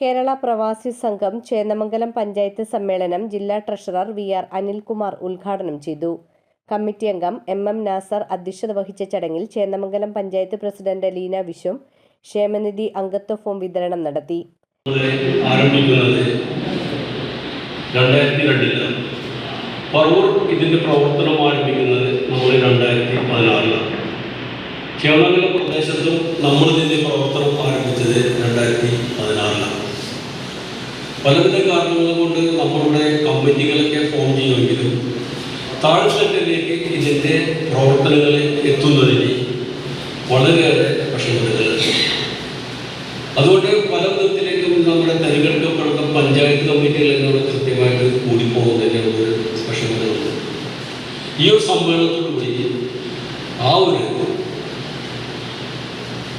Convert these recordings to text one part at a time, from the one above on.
കേരള പ്രവാസി സംഘം ചേന്നമംഗലം പഞ്ചായത്ത് സമ്മേളനം ജില്ലാ ട്രഷറർ വി ആർ അനിൽകുമാർ ഉദ്ഘാടനം ചെയ്തു. കമ്മിറ്റി അംഗം എം എം നാസർ അധ്യക്ഷത വഹിച്ച ചടങ്ങിൽ ചേന്നമംഗലം പഞ്ചായത്ത് പ്രസിഡന്റ് ലീന വിശ്വം ക്ഷേമനിധി അംഗത്വ ഫോം വിതരണം നടത്തി. പറവൂർ പ്രവർത്തനം ആരംഭിക്കുന്നത് നമ്മൾ രണ്ടായിരത്തി പതിനാറിലാണ് പ്രദേശത്തും നമ്മൾ ഇതിന്റെ പ്രവർത്തനം ആരംഭിച്ചത് രണ്ടായിരത്തി പതിനാറിലാണ് പലവിധ കാരണങ്ങൾ കൊണ്ട് നമ്മളുടെ കമ്പനികളൊക്കെ ഫോം ചെയ്യുമെങ്കിലും താഴ്ചയിലേക്ക് ഇതിന്റെ പ്രവർത്തനങ്ങളിൽ എത്തുന്നതിന് വളരെയേറെ വിഷമതകളുണ്ട് അതുകൊണ്ട് പല വിധത്തിലേക്കും നമ്മുടെ തെരഞ്ഞെടുക്കപ്പെടുന്ന പഞ്ചായത്ത് കമ്മിറ്റികൾ എന്നോട് കൃത്യമായിട്ട് കൂടിപ്പോകുന്നതിന്റെ ഒരു വിഷമതകളുണ്ട് ഈ ഒരു സമ്മേളനത്തോടുകൂടി ആ ഒരു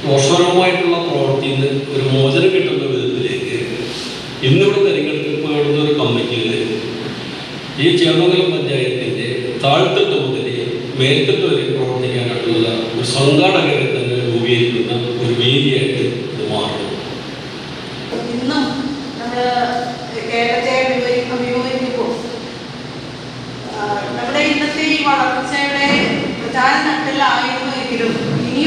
ദോഷകരമായിട്ടുള്ള പ്രവൃത്തിയിൽ നിന്ന് ഒരു മോചനം കിട്ടുന്ന വിധത്തിലേക്ക് ഇന്നിവിടെ തെരഞ്ഞെടുക്കപ്പെടുന്ന ഒരു കമ്മിറ്റിയിൽ ഈ ചേർന്നകലം പഞ്ചായത്തിന്റെ താഴ്ത്തട്ട് മുതൽ മേൽത്തട്ട് വരെ പ്രവർത്തിക്കാനായിട്ടുള്ള ഒരു സംഘാടകരെ തന്നെ രൂപീകരിക്കുന്ന ഒരു വേദിയായിട്ട് ഇത് മാറുന്നു. ഈ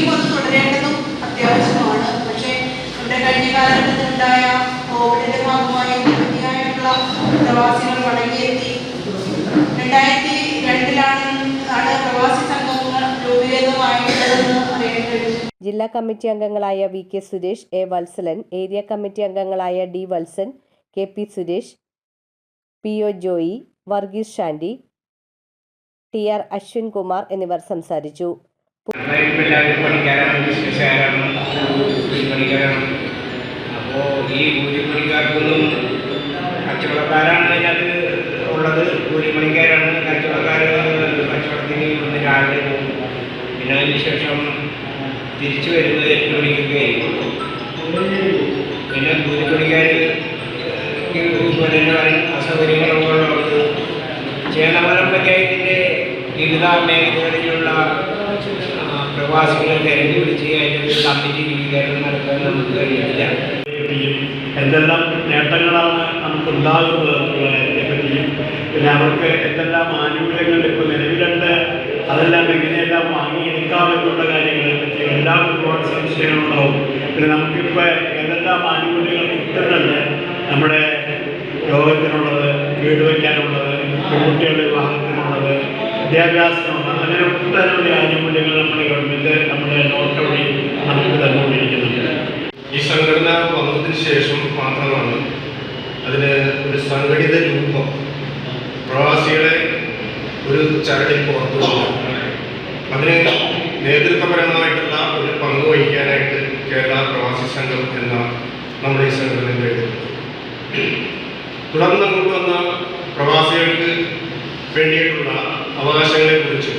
അത്യാവശ്യമാണ്. പക്ഷേ നമ്മുടെ കഴിഞ്ഞ കാലഘട്ടത്തിലുണ്ടായ കോവിഡിന്റെ ഭാഗമായി പ്രവാസികൾ ജില്ലാ കമ്മിറ്റി അംഗങ്ങളായ V K Suresh A Vatsalan area committee അംഗങ്ങളായ D Vatsan K P Suresh P O Joy Varghese Shandy T R Ashwin Kumar എന്നിവർ സംസാരിച്ചു. അപ്പോൾ ഈ ഉള്ളത്. കച്ചവടത്തിന് രാവിലെ പോകും. പിന്നെ തിരിച്ചു വരുന്നത് എട്ട് മണിക്കൊക്കെ ആയിരിക്കും. പിന്നെ കൂലിപ്പണിക്കാർ ഇതുപോലെ അസൗകര്യങ്ങളൊക്കെ ചേണമരം പഞ്ചായത്തിന്റെ വിവിധ മേഖലകളിലുള്ള പ്രവാസികളെ തെരഞ്ഞു പിടിച്ച് അതിന്റെ കമ്മിറ്റി രൂപീകരണം നടത്താൻ നമുക്ക് കഴിയില്ല. എന്തെല്ലാം നേട്ടങ്ങളാണ് നമുക്ക് ഉണ്ടാകുന്നത് എന്നുള്ളതിനെ പറ്റിയും പിന്നെ അവർക്ക് എന്തെല്ലാം ആനുകൂല്യങ്ങൾ ഇപ്പോൾ നിലവിലുണ്ട് അതെല്ലാം എങ്ങനെയെല്ലാം വാങ്ങിയെടുക്കാം എന്നുള്ള കാര്യങ്ങളെ പറ്റി എല്ലാം ഒരുപാട് സംശയങ്ങളുണ്ടാവും. പിന്നെ നമുക്കിപ്പോൾ ഏതെല്ലാം ആനുകൂല്യങ്ങൾ കിട്ടുന്നുണ്ട്? നമ്മുടെ രോഗത്തിനുള്ളത് വീട് വയ്ക്കാനുള്ളത് പെൺകുട്ടികളുടെ വിവാഹത്തിനുള്ളത് വിദ്യാഭ്യാസത്തിനുള്ളത് അങ്ങനെ ഒട്ടനവധി ആനുകൂല്യങ്ങൾ നമ്മുടെ ഗവൺമെന്റ് നമ്മുടെ നോട്ട് വഴി നമുക്ക് തന്നുകൊണ്ടിരിക്കുന്നുണ്ട്. ഈ സംഘടന വന്നതിന് ശേഷം മാത്രമാണ് അതിന് ഒരു സംഘടിത രൂപം. പ്രവാസികളെ ഒരു ചരടിൽ പുറത്തു അതിന് നേതൃത്വപരമായിട്ടുള്ള ഒരു പങ്ക് വഹിക്കാനായിട്ട് കേരള പ്രവാസി സംഘം എന്ന നമ്മുടെ ഈ സംഘടനയുടെ തുടർന്ന് അങ്ങോട്ട് വന്ന പ്രവാസികൾക്ക് വേണ്ടിയിട്ടുള്ള അവകാശങ്ങളെക്കുറിച്ചും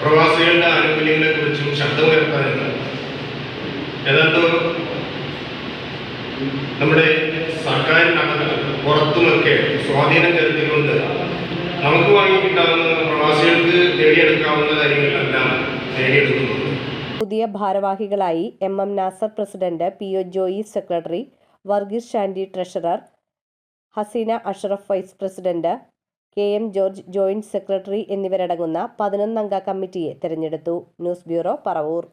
പ്രവാസികളുടെ ആനുകൂല്യങ്ങളെക്കുറിച്ചും ശബ്ദമുയർത്താനും ഏതാണ്ട് നമ്മുടെ സർക്കാരിനകത്ത് പുറത്തുമൊക്കെ സ്വാധീനം ചെലുത്തിക്കൊണ്ട് നമുക്ക് വാങ്ങിക്കിട്ടാവുന്ന പ്രവാസികൾക്ക് നേടിയെടുക്കാവുന്ന കാര്യങ്ങളെല്ലാം നേടിയെടുക്കുന്നു. പുതിയ ഭാരവാഹികളായി M M Nasar president P O Joy secretary Varghese Shandy treasurer Haseena Ashraf vice president K M George joint secretary എന്നിവരടങ്ങുന്ന പതിനൊന്നംഗ കമ്മിറ്റിയെ തെരഞ്ഞെടുത്തു. News bureau Paravur.